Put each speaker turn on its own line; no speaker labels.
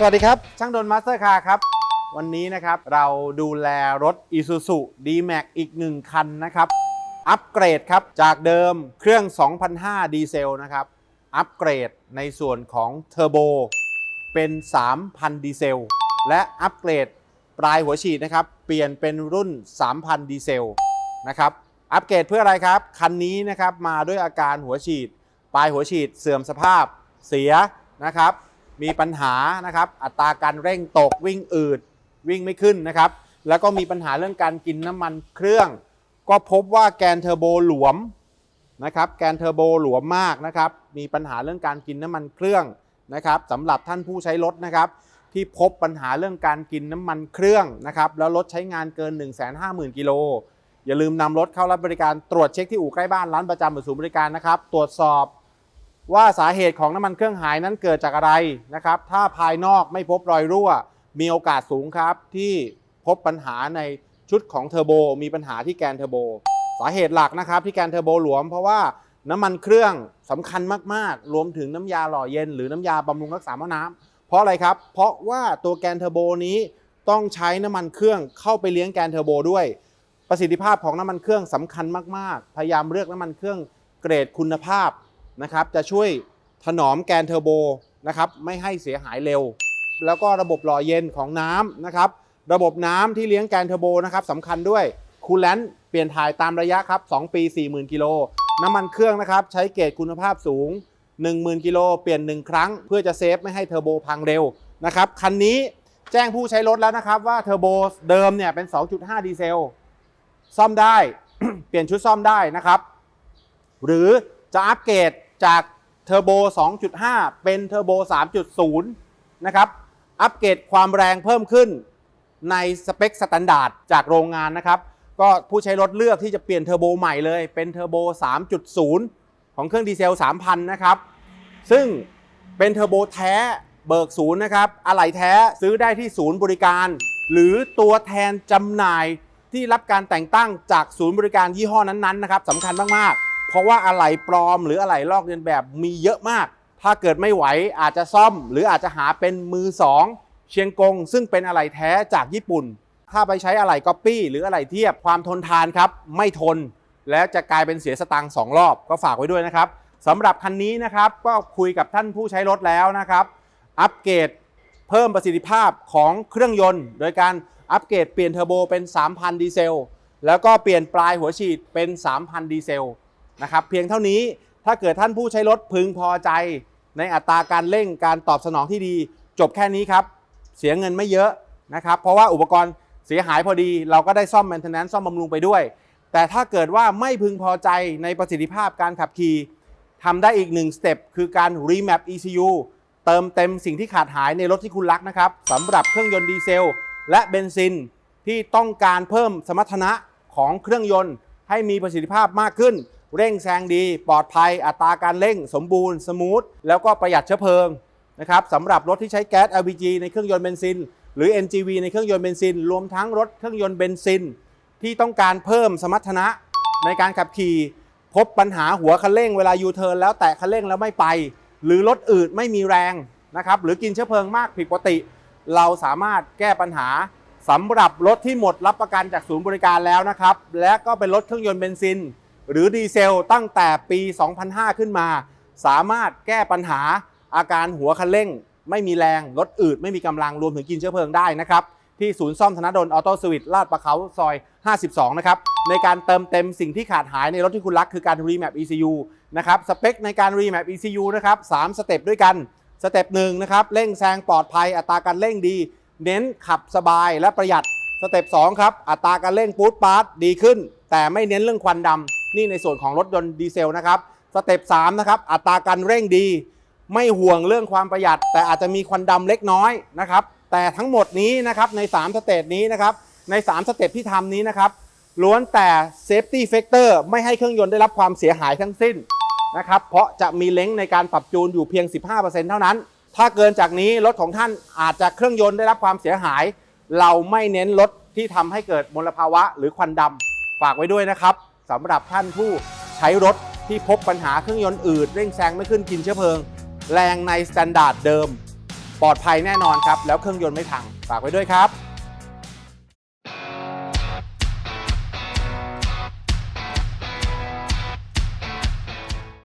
สวัสดีครับ ช่างดนมาสเตอร์คาร์ครับ วันนี้นะครับเราดูแลรถ Isuzu D-Max อีกหนึ่งคันนะครับ อัปเกรดครับ จากเดิมเครื่อง2005ดีเซลนะครับ อัปเกรดในส่วนของเทอร์โบเป็น 3,000 ดีเซล และอัปเกรดปลายหัวฉีดนะครับ เปลี่ยนเป็นรุ่น 3,000 ดีเซลนะครับ อัปเกรดเพื่ออะไรครับ คันนี้นะครับมาด้วยอาการหัวฉีด ปลายหัวฉีดเสื่อมสภาพเสียนะครับ มีปัญหานะครับอัตราการเร่งตกวิ่งอืดวิ่งไม่ขึ้นนะครับแล้วก็มีปัญหาเรื่องการกินน้ำมันเครื่อง ก็พบว่าแกนเทอร์โบหลวมนะครับแกนเทอร์โบหลวมมากนะครับมีปัญหาเรื่องการกินน้ำมันเครื่องนะครับสำหรับท่านผู้ใช้รถนะครับที่พบปัญหาเรื่องการกินน้ำมันเครื่องนะครับแล้วรถใช้งานเกิน 1 5 0 0 0 0กิโลอย่าลืมนำรถเข้ารับบริการตรวจเช็คที่อู่ใกล้บ้านร้านประจำหรือศูนย์บริการนะครับตรวจสอบ ว่าสาเหตุของน้ำมันเครื่องหายนั้นเกิดจากอะไรนะครับ ถ้าภายนอกไม่พบรอยรั่ว มีโอกาสสูงครับ ที่พบปัญหาในชุดของเทอร์โบ มีปัญหาที่แกนเทอร์โบ สาเหตุหลักนะครับที่แกนเทอร์โบหลวม เพราะว่าน้ำมันเครื่องสำคัญมากๆ รวมถึงน้ำยาหล่อเย็น หรือน้ำยาบำรุงรักษาหม้อน้ำเพราะอะไรครับ เพราะว่าตัวแกนเทอร์โบนี้ต้องใช้น้ำมันเครื่องเข้าไปเลี้ยงแกนเทอร์โบด้วย ประสิทธิภาพของน้ำมันเครื่องสำคัญมากๆ พยายามเลือกน้ำมันเครื่องเกรดคุณภาพ นะครับจะช่วยถนอมแกนเทอร์โบนะครับไม่ให้เสียหายเร็ว แล้วก็ระบบหล่อเย็นของน้ำนะครับระบบน้ำที่เลี้ยงแกนเทอร์โบนะครับสำคัญด้วยคูลแลนต์เปลี่ยนถ่ายตามระยะครับ 2 ปี 40,000 กิโล น้ำมันเครื่องนะครับ ใช้เกรดคุณภาพสูง 10,000 กิโล เปลี่ยน 1 ครั้ง เพื่อจะเซฟไม่ให้เทอร์โบพังเร็วนะครับ คันนี้แจ้งผู้ใช้รถแล้วนะครับว่าเทอร์โบเดิมเนี่ยเป็น 2.5 ดีเซล ซ่อมได้ เปลี่ยนชุดซ่อมได้นะครับ หรือจะอัปเกรด จากเทอร์โบ 2.5 เป็นเทอร์โบ 3.0 นะครับ อัปเกรดความแรงเพิ่มขึ้นในสเปคสแตนดาร์ดจากโรงงานนะครับ ก็ผู้ใช้รถเลือกที่จะเปลี่ยนเทอร์โบใหม่เลย เป็นเทอร์โบ 3.0 ของเครื่องดีเซล 3,000 นะครับ ซึ่งเป็นเทอร์โบแท้เบิกศูนย์นะครับ อะไหล่แท้ซื้อได้ที่ศูนย์บริการ หรือตัวแทนจำหน่ายที่รับการแต่งตั้งจากศูนย์บริการยี่ห้อนั้นๆนะครับสำคัญมากๆ เพราะว่าอะไหล่ปลอมหรืออะไหล่ลอกเลียนแบบมีเยอะมาก ถ้าเกิดไม่ไหวอาจจะซ่อม หรืออาจจะหาเป็นมือสองเชียงกง ซึ่งเป็นอะไหล่แท้จากญี่ปุ่น ถ้าไปใช้อะไหล่ก๊อปปี้หรืออะไหล่เทียบความทนทานครับ ไม่ทน แล้วจะกลายเป็นเสียสตังค์สองรอบก็ฝากไว้ด้วยนะครับสำหรับคันนี้นะครับก็คุยกับท่านผู้ใช้รถแล้วนะครับ อัปเกรดเพิ่มประสิทธิภาพของเครื่องยนต์ โดยการอัปเกรดเปลี่ยนเทอร์โบเป็น 3,000 ดีเซล แล้วก็เปลี่ยนปลายหัวฉีดเป็น 3,000 ดีเซล นะครับเพียงเท่านี้ถ้าเกิดท่านผู้ใช้รถพึงพอใจ ในอัตราการเร่งการตอบสนองที่ดี จบแค่นี้ครับ เสียเงินไม่เยอะนะครับ เพราะว่าอุปกรณ์เสียหายพอดี เราก็ได้ซ่อมแมนเทนแนนซ์ซ่อมบำรุงไปด้วย แต่ถ้าเกิดว่าไม่พึงพอใจในประสิทธิภาพการขับขี่ทำได้อีกหนึ่งสเต็ปคือการ remap ECU เติมเต็มสิ่งที่ขาดหายในรถที่คุณรักนะครับสำหรับเครื่องยนต์ดีเซล และเบนซินที่ต้องการเพิ่มสมรรถนะของเครื่องยนต์ให้มีประสิทธิภาพมากขึ้น เร่งแซงดี ปลอดภัยอัตราการเร่งสมบูรณ์สมูทแล้วก็ประหยัดเชื้อเพลิงนะครับสำหรับรถที่ใช้แก๊ส LPG ในเครื่องยนต์เบนซิน หรือ NGV ในเครื่องยนต์เบนซิน รวมทั้งรถเครื่องยนต์เบนซิน ที่ต้องการเพิ่มสมรรถนะในการขับขี่ พบปัญหาหัวคันเร่งเวลายูเทิร์นแล้วแตะคันเร่งแล้วไม่ไป หรือรถอืดไม่มีแรงนะครับหรือกินเชื้อเพลิงมากผิดปกติ เราสามารถแก้ปัญหาสำหรับรถที่หมดรับประกันจากศูนย์บริการแล้วนะครับและก็เป็นรถเครื่องยนต์เบนซิน หรือดีเซลตั้งแต่ปี 2005 ขึ้นมา สามารถแก้ปัญหาอาการหัวคันเร่ง ไม่มีแรงรถอืดไม่มีกำลังรวมถึงกินเชื้อเพลิงได้นะครับ ที่ศูนย์ซ่อมธนดลออโต้สวิตลาดประเขาซอย 52 นะครับ ในการเติมเต็มสิ่งที่ขาดหายในรถที่คุณรักคือการ remap ECU นะครับสเปคในการ remap ECU นะครับ3สเต็ปด้วยกันสเต็ปหนึ่งนะครับเร่งแซงปลอดภัยอัตราการเร่งดี เน้นขับสบายและประหยัดสเต็ป2ครับอัตราการเร่งปูดปาร์ตดีขึ้น แต่ไม่เน้นเรื่องควันดำ นี่ในส่วนของรถยนต์ดีเซลนะครับสเต็ป3นะครับอัตราการเร่งดี ไม่ห่วงเรื่องความประหยัด แต่อาจจะมีควันดำเล็กน้อยนะครับแต่ทั้งหมดนี้นะครับใน 3 สเตจนี้นะครับใน 3 สเต็ปที่ทำนี้นะครับล้วนแต่ safety factor ไม่ให้เครื่องยนต์ได้รับความเสียหายทั้งสิ้นนะครับเพราะจะมีเล้งในการปรับจูนอยู่เพียง 15%เท่านั้น ถ้าเกินจากนี้รถของท่านอาจจะเครื่องยนต์ได้รับความเสียหาย เราไม่เน้นรถที่ทำให้เกิดมลภาวะหรือควันดำฝากไว้ด้วยนะครับ สำหรับท่านผู้ใช้รถที่พบปัญหาเครื่องยนต์อืดเร่งแซงไม่ขึ้นกินเชื้อเพลิง แรงในสแตนดาร์ดเดิม ปลอดภัยแน่นอนครับ แล้วเครื่องยนต์ไม่พังฝากไว้ด้วยครับ